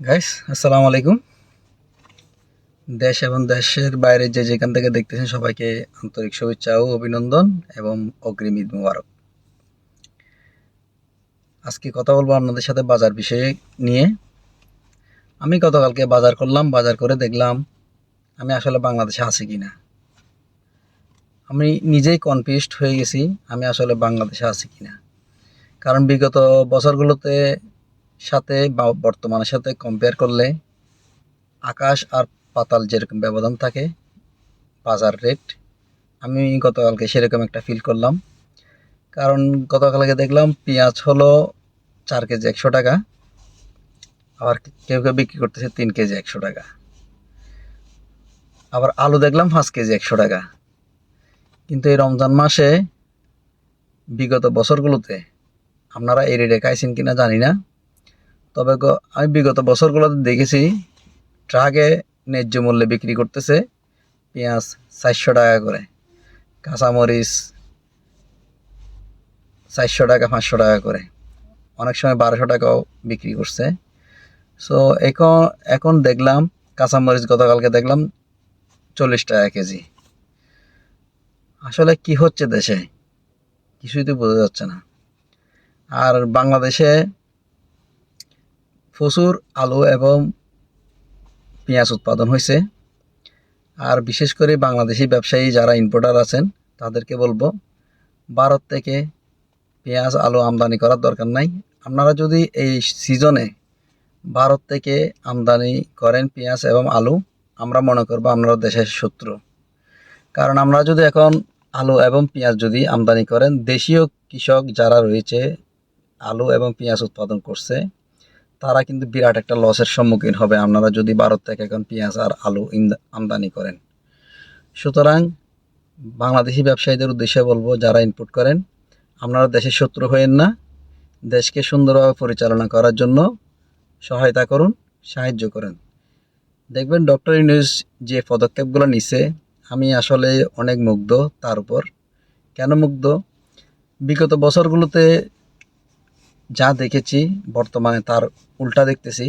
Guys আসসালামু আলাইকুম। দেশ এবং দেশের বাইরে যে যেখান থেকে দেখতেছেন সবাইকে আন্তরিক শুভেচ্ছা ও অভিনন্দন এবং অগ্রিম ঈদ মুবারক। আজকে কথা বলব আপনাদের সাথে বাজার বিষয়ে নিয়ে। আমি গতকালকে বাজার করলাম, বাজার করে দেখলাম আমি আসলে বাংলাদেশে আছি কি না আমি নিজেই কনফিউজড হয়ে গেছি, আমি আসলে বাংলাদেশে আছি কি না কারণ বিগত বছরগুলোতে সাথে বা বর্তমানের সাথে কম্পেয়ার করলে আকাশ আর পাতাল যেরকম ব্যবধান থাকে, বাজার রেট আমি গতকালকে সেরকম একটা ফিল করলাম। কারণ গতকালকে দেখলাম পেঁয়াজ হলো চার কেজি একশো টাকা, আবার কেউ কেউ বিক্রি করতেছে তিন কেজি একশো টাকা। আবার আলু দেখলাম পাঁচ কেজি একশো টাকা। কিন্তু এই রমজান মাসে বিগত বছরগুলোতে আপনারা এই রেটে খাইছেন কিনা জানি না। তবে আমি বিগত বছরগুলোতে দেখেছি, ট্রাকে ন্যায্য মূল্যে বিক্রি করতেছে পেঁয়াজ চারশো টাকা করে, কাঁচামরিচ চারশো টাকা, পাঁচশো টাকা করে। অনেক সময় বারোশো টাকাও বিক্রি করছে। সো এখন এখন দেখলাম, কাঁচামরিচ গতকালকে দেখলাম চল্লিশ টাকা কেজি। আসলে কি হচ্ছে দেশে? কিছুই তো বোঝা যাচ্ছে না। আর বাংলাদেশে প্রচুর আলু এবং পেঁয়াজ উৎপাদন হয়েছে। আর বিশেষ করে বাংলাদেশি ব্যবসায়ী যারা ইম্পোর্টার আছেন, তাদেরকে বলব, ভারত থেকে পেঁয়াজ, আলু আমদানি করার দরকার নাই। আপনারা যদি এই সিজনে ভারত থেকে আমদানি করেন পেঁয়াজ এবং আলু, আমরা মনে করব আপনারা দেশের শত্রু। কারণ আমরা যদি এখন আলু এবং পেঁয়াজ যদি আমদানি করেন, দেশীয় কৃষক যারা রয়েছে, আলু এবং পেঁয়াজ উৎপাদন করছে তারা কিন্তু বিরাট একটা লসের সম্মুখীন হবে। আপনারা যদি ভারত থেকে এখন পেঁয়াজ আর আলু আমদানি করেন। সুতরাং বাংলাদেশি ব্যবসায়ীদের উদ্দেশ্যে বলব, যারা ইনপুট করেন, আপনারা দেশের শত্রু হয়েন না। দেশকে সুন্দরভাবে পরিচালনা করার জন্য সহায়তা করুন, সাহায্য করেন। দেখবেন ডক্টর ইউনুস যে পদক্ষেপগুলো নিছে, আমি আসলে অনেক মুগ্ধ তার উপর। কেন মুগ্ধ? বিগত বছরগুলোতে যা দেখেছি বর্তমানে তার উল্টা দেখতেছি।